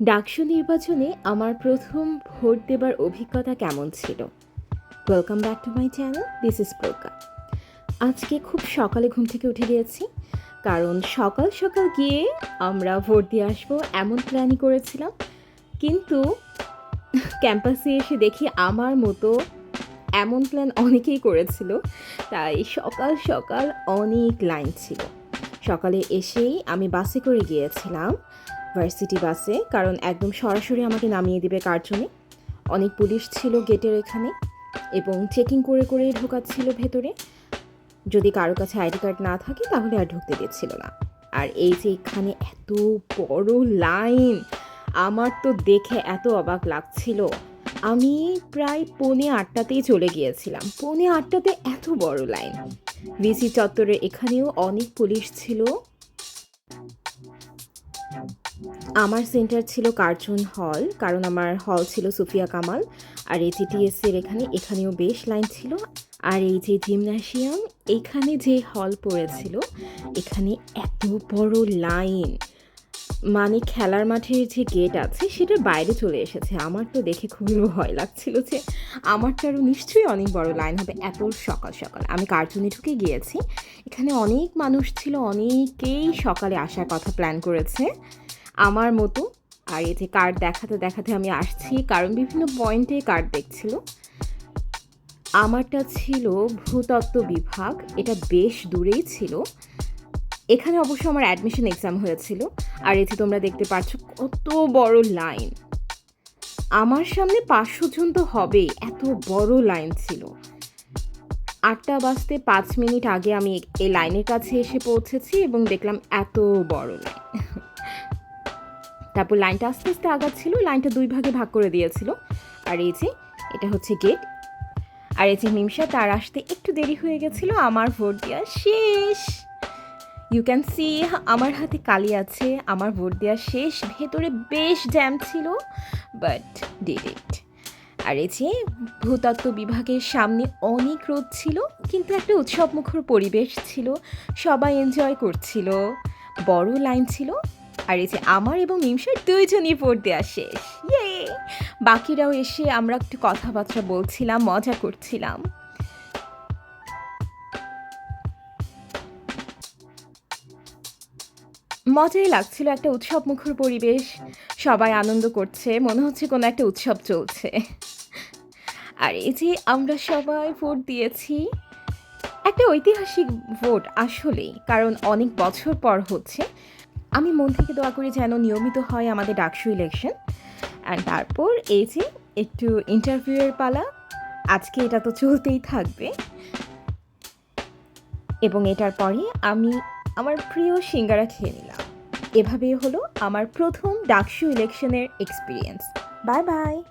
ডাকসু নির্বাচনে আমার প্রথম ভোট দেবার অভিজ্ঞতা কেমন ছিল? Welcome back to my channel this is প্রকা আজকে খুব সকালে ঘুম থেকে উঠে গিয়েছি, কারণ সকাল সকাল গিয়ে আমরা ভোট দিয়ে আসব এমন প্ল্যানই করেছিলাম। কিন্তু ক্যাম্পাসে এসে দেখি আমার মতো এমন প্ল্যান অনেকেই করেছিল, তাই সকাল সকাল অনেক লাইন ছিল। সকালে এসেই আমি বাসে করে গিয়েছিলাম ভার্সিটি বাসে, কারণ একদম সরাসরি আমাকে নামিয়ে দিবে কার্জনে অনেক পুলিশ ছিল গেটের এখানে, এবং চেকিং করে করে ঢোকাচ্ছিল ভেতরে। যদি কারও কাছে আইডি কার্ড না থাকে, তাহলে আর ঢুকতে দিচ্ছিল না। আর এই যে এখানে এত বড় লাইন, আমার তো দেখে এত অবাক লাগছিল। আমি প্রায় পৌনে আটটাতেই চলে গিয়েছিলাম। পৌনে আটটাতে এত বড় লাইন। ভিসি চত্বরের এখানেও অনেক পুলিশ ছিল। আমার সেন্টার ছিল কার্জন হল কারণ আমার হল ছিল সুফিয়া কামাল। আর এই জিটিএস এর এখানে, এখানেও বেশ লাইন ছিল। আর এই যে জিমনাসিয়াম এখানে যে হল পড়েছিল, এখানে এত বড় লাইন মানে খেলার মাঠের যে গেট আছে, সেটা বাইরে চলে এসেছে। আমার তো দেখে খুবই ভয় লাগছিল যে আমারটারও নিশ্চয়ই অনেক বড় লাইন হবে। এত সকাল সকাল। আমি কার্টুনে ঢুকে গিয়েছি। এখানে অনেক মানুষ ছিল, অনেকেই সকালে আসার কথা প্ল্যান করেছে। আমার মতো, আর এই যে কার্ড দেখাতে দেখাতে আমি আসছি, কারণ বিভিন্ন পয়েন্টে কার্ড দেখছিল। আমারটা ছিল ভূতত্ত্ব বিভাগ, এটা বেশ দূরেই ছিল। এখানে অবশ্য আমার অ্যাডমিশন এক্সাম হয়েছিল, আর এতে তোমরা দেখতে পাচ্ছ কত বড় লাইন আমার সামনে পাঁচশো জন তো হবেই এত বড় লাইন ছিল। আটটা বাজতে পাঁচ মিনিট আগে আমি এই লাইনের কাছে এসে পৌঁছেছি এবং দেখলাম এত বড় লাইন তারপর লাইনটা আস্তে আস্তে আগাচ্ছিল, লাইনটা দুই ভাগে ভাগ করে দিয়েছিল। আর এই যে, এটা হচ্ছে গেট আর এই যে মিমসা, তার আসতে একটু দেরি হয়ে গেছিল, আমার ভোট দেওয়া শেষ। ইউ ক্যান সি আমার হাতে কালি আছে, আমার ভোট দেওয়া শেষ, ভেতরে বেশ জ্যাম ছিল বাট ডিড ইট আর এই যে, ভূতত্ত্ব বিভাগের সামনে অনেক রোদ ছিল, কিন্তু একটা উৎসবমুখর পরিবেশ ছিল, সবাই এনজয় করছিল। বড় লাইন ছিল আর এই যে আমার এবং মিমসার দুইজনই ভোট দেওয়া শেষ। ইয়ে বাকিরাও এসে আমরা একটু কথাবার্তা বলছিলাম, মজা করছিলাম। মজাই লাগছিল একটা উৎসব মুখর পরিবেশ, সবাই আনন্দ করছে, মনে হচ্ছে কোনো একটা উৎসব চলছে। আর এই যে আমরা সবাই ভোট দিয়েছি, একটা ঐতিহাসিক ভোট আসলেই, কারণ অনেক বছর পর হচ্ছে আমি মন থেকে দোয়া করি যেন নিয়মিত হয় আমাদের ডাকসু ইলেকশন অ্যান্ড তারপর এই যে একটু ইন্টারভিউয়ের পালা। আজকে এটা তো চলতেই থাকবে। এবং এটার পরে আমি আমার প্রিয় সিঙ্গারা খেয়ে নিলাম। এভাবেই হলো আমার প্রথম ডাকসু ইলেকশনের এক্সপিরিয়েন্স বাই বাই